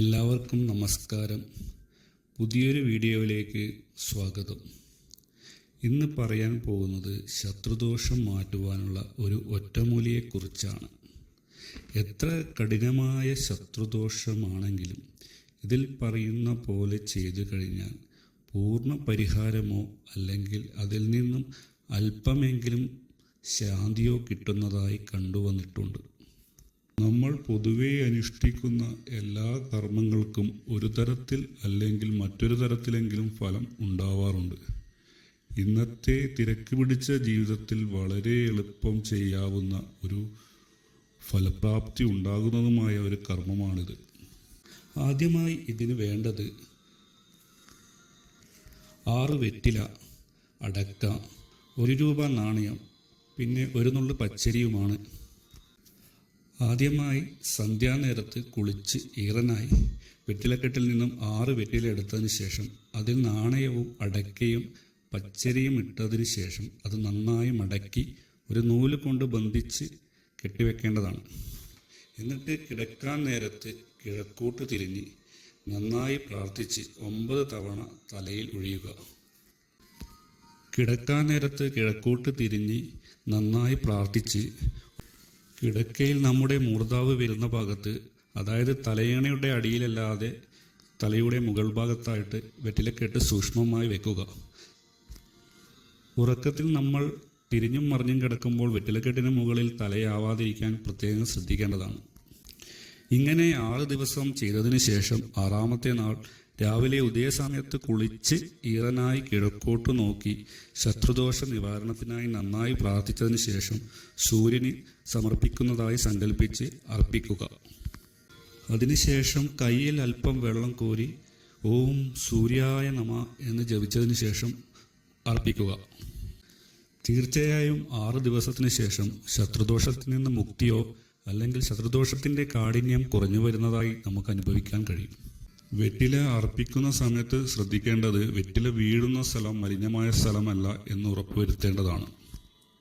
എല്ലാവർക്കും നമസ്കാരം. പുതിയൊരു വീഡിയോയിലേക്ക് സ്വാഗതം. ഇന്ന് പറയാൻ പോകുന്നത് ശത്രുദോഷം മാറ്റുവാനുള്ള ഒരു ഒറ്റമൂലിയെക്കുറിച്ചാണ്. എത്ര കഠിനമായ ശത്രുദോഷമാണെങ്കിലും ഇതിൽ പറയുന്ന പോലെ ചെയ്തു കഴിഞ്ഞാൽ പൂർണ പരിഹാരമോ അല്ലെങ്കിൽ അതിൽ നിന്നും അല്പമെങ്കിലും ശാന്തിയോ കിട്ടുന്നതായി കണ്ടുവന്നിട്ടുണ്ട്. പൊതുവെ അനുഷ്ഠിക്കുന്ന എല്ലാ കർമ്മങ്ങൾക്കും ഒരു തരത്തിൽ അല്ലെങ്കിൽ മറ്റൊരു തരത്തിലെങ്കിലും ഫലം ഉണ്ടാവാറുണ്ട്. ഇന്നത്തെ തിരക്ക് പിടിച്ച ജീവിതത്തിൽ വളരെ എളുപ്പം ചെയ്യാവുന്ന ഒരു ഫലപ്രാപ്തി ഉണ്ടാകുന്നതുമായ ഒരു കർമ്മമാണിത്. ആദ്യമായി ഇതിന് വേണ്ടത് ആറ് വെറ്റില അടക്ക ഒരു രൂപ നാണയം പിന്നെ ഒരു നുള്ളു പച്ചരിയുമാണ്. ആദ്യമായി സന്ധ്യാനേരത്ത് കുളിച്ച് ഈറനായി വെറ്റിലക്കെട്ടിൽ നിന്നും ആറ് വെറ്റില എടുത്തതിന് ശേഷം അതിൽ നാണയവും അടക്കയും പച്ചരിയും ഇട്ടതിന് ശേഷം അത് നന്നായി മടക്കി ഒരു നൂൽ കൊണ്ട് ബന്ധിച്ച് കെട്ടിവെക്കേണ്ടതാണ്. എന്നിട്ട് കിടക്കാൻ നേരത്ത് കിഴക്കോട്ട് തിരിഞ്ഞ് നന്നായി പ്രാർത്ഥിച്ച് ഒമ്പത് തവണ തലയിൽ ഒഴിയുക. കിടക്കാൻ നേരത്ത് കിഴക്കോട്ട് തിരിഞ്ഞ് നന്നായി പ്രാർത്ഥിച്ച് കിടക്കയിൽ നമ്മുടെ മൂർധാവ് വരുന്ന ഭാഗത്ത് അതായത് തലയണയുടെ അടിയിലല്ലാതെ തലയുടെ മുകൾ ഭാഗത്തായിട്ട് വെറ്റിലക്കെട്ട് സൂക്ഷ്മമായി വെക്കുക. ഉറക്കത്തിൽ നമ്മൾ തിരിഞ്ഞും മറിഞ്ഞും കിടക്കുമ്പോൾ വെറ്റിലക്കെട്ടിന് മുകളിൽ തലയാവാതിരിക്കാൻ പ്രത്യേകം ശ്രദ്ധിക്കേണ്ടതാണ്. ഇങ്ങനെ ആറ് ദിവസം ചെയ്തതിന് ശേഷം ആറാമത്തെ നാൾ രാവിലെ ഉദയസമയത്ത് കുളിച്ച് ഈറനായി കിഴക്കോട്ട് നോക്കി ശത്രുദോഷ നിവാരണത്തിനായി നന്നായി പ്രാർത്ഥിച്ചതിന് ശേഷം സൂര്യന് സമർപ്പിക്കുന്നതായി സങ്കല്പിച്ച് അർപ്പിക്കുക. അതിനുശേഷം കയ്യിൽ അല്പം വെള്ളം കോരി ഓം സൂര്യായ നമ എന്ന് ജപിച്ചതിന് ശേഷം അർപ്പിക്കുക. തീർച്ചയായും ആറ് ദിവസത്തിന് ശേഷം ശത്രുദോഷത്തിൽ നിന്ന് മുക്തിയോ അല്ലെങ്കിൽ ശത്രുദോഷത്തിന്റെ കാഠിന്യം കുറഞ്ഞു വരുന്നതായി നമുക്ക് അനുഭവിക്കാൻ കഴിയും. വെറ്റില അർപ്പിക്കുന്ന സമയത്ത് ശ്രദ്ധിക്കേണ്ടത് വെറ്റില വീഴുന്ന സ്ഥലം മലിനമായ സ്ഥലമല്ല എന്ന് ഉറപ്പുവരുത്തേണ്ടതാണ്.